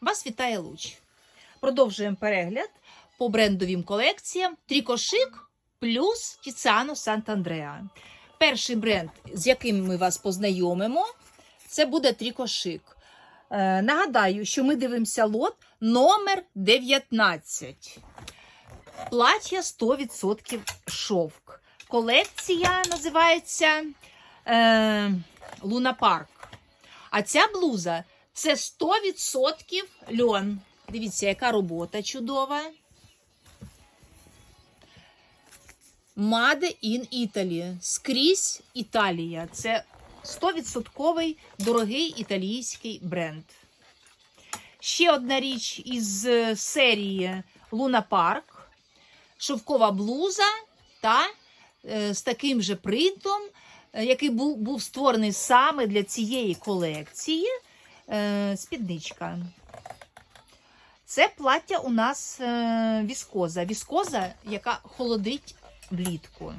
Вас вітає Луч. Продовжуємо перегляд по брендовим колекціям Трікошик плюс Тіціано Сант'Андреа. Перший бренд, з яким ми вас познайомимо, це буде Трікошик. Е, нагадаю, що ми дивимося лот номер 19. Плаття 100% шовк. Колекція називається е, Луна Парк. А ця блуза це 100% льон. Дивіться, яка робота чудова. Made in Italy. Скрізь Італія. Це 100% дорогий італійський бренд. Ще одна річ із серії Луна Парк. Шовкова блуза та е, з таким же принтом, е, який був, був створений саме для цієї колекції. Е, спідничка. Це плаття у нас е, віскоза. Віскоза, яка холодить влітку.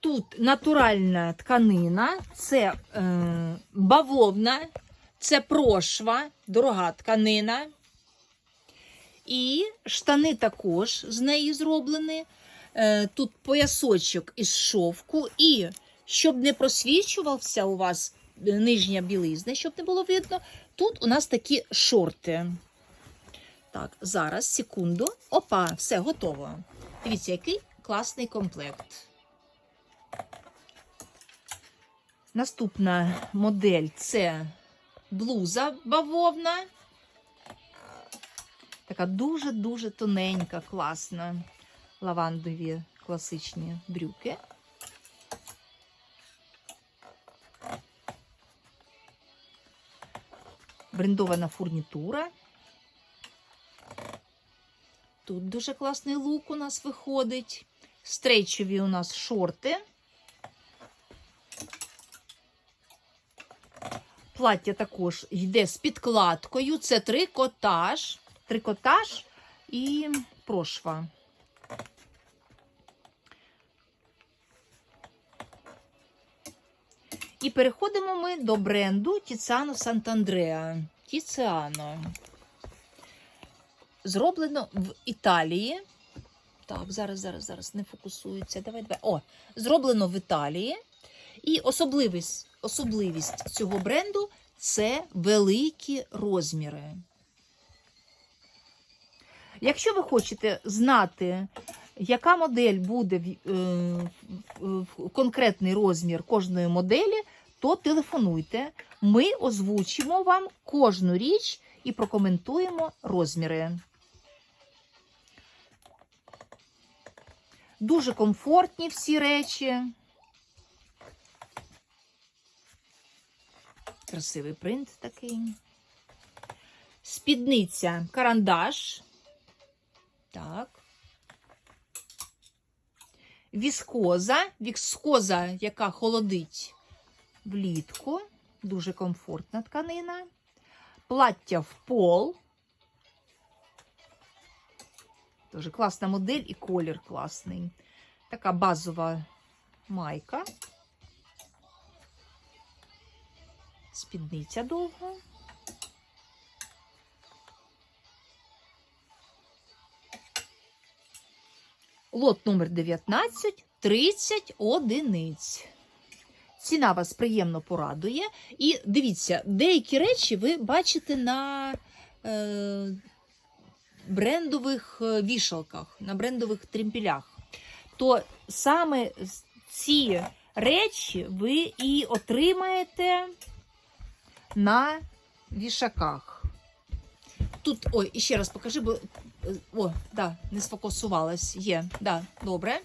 Тут натуральна тканина, це е, бавовна, це прошва, дорога тканина. І штани також з неї зроблені. Е, тут поясочок із шовку. І щоб не просвічувався у вас е, нижня білизна, щоб не було видно, тут у нас такі шорти. Так, зараз, секунду. Опа, все готово. Дивіться, який класний комплект. Наступна модель це блуза бавовна. Така дуже-дуже тоненька, класна. Лавандові класичні брюки. Брендована фурнітура. Тут дуже класний лук у нас виходить. Стрейчові у нас шорти. Плаття також йде з підкладкою. Це трикотаж. Трикотаж і прошва. І переходимо ми до бренду Тіцано Сант'Андреа. Тіціано. Зроблено в Італії. Так, зараз, зараз, зараз не фокусується. Давай, давай. О, зроблено в Італії. І особливість, особливість цього бренду це великі розміри. Якщо ви хочете знати, яка модель буде в, е, конкретний розмір кожної моделі, то телефонуйте. Ми озвучимо вам кожну річ і прокоментуємо розміри. Дуже комфортні всі речі. Красивий принт такий. Спідниця карандаш. Так. Віскоза. Віскоза, яка холодить влітку. Дуже комфортна тканина. Плаття в пол. Дуже класна модель і колір класний. Така базова майка. Спідниця довга. Лот номер 19 30 одиниць. Ціна вас приємно порадує. І дивіться, деякі речі ви бачите на е, брендових е, вішалках, на брендових тремпілях. То саме ці речі ви і отримаєте на вішаках. Тут, ой, ще раз покажи, бо. е, О, да, не сфокусувалась. Є, да, добре.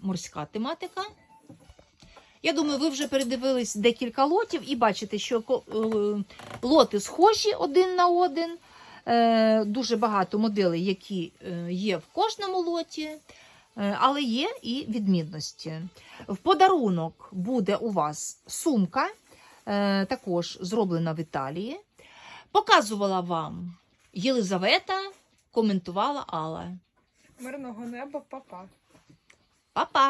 Морська тематика. Я думаю, ви вже передивились декілька лотів і бачите, що е, лоти схожі один на один. Е, Дуже багато моделей, які е, є в кожному лоті, але є і відмінності. В подарунок буде у вас сумка, також зроблена в Італії. Показувала вам Єлизавета, коментувала Алла. Мирного неба, папа. Па-па!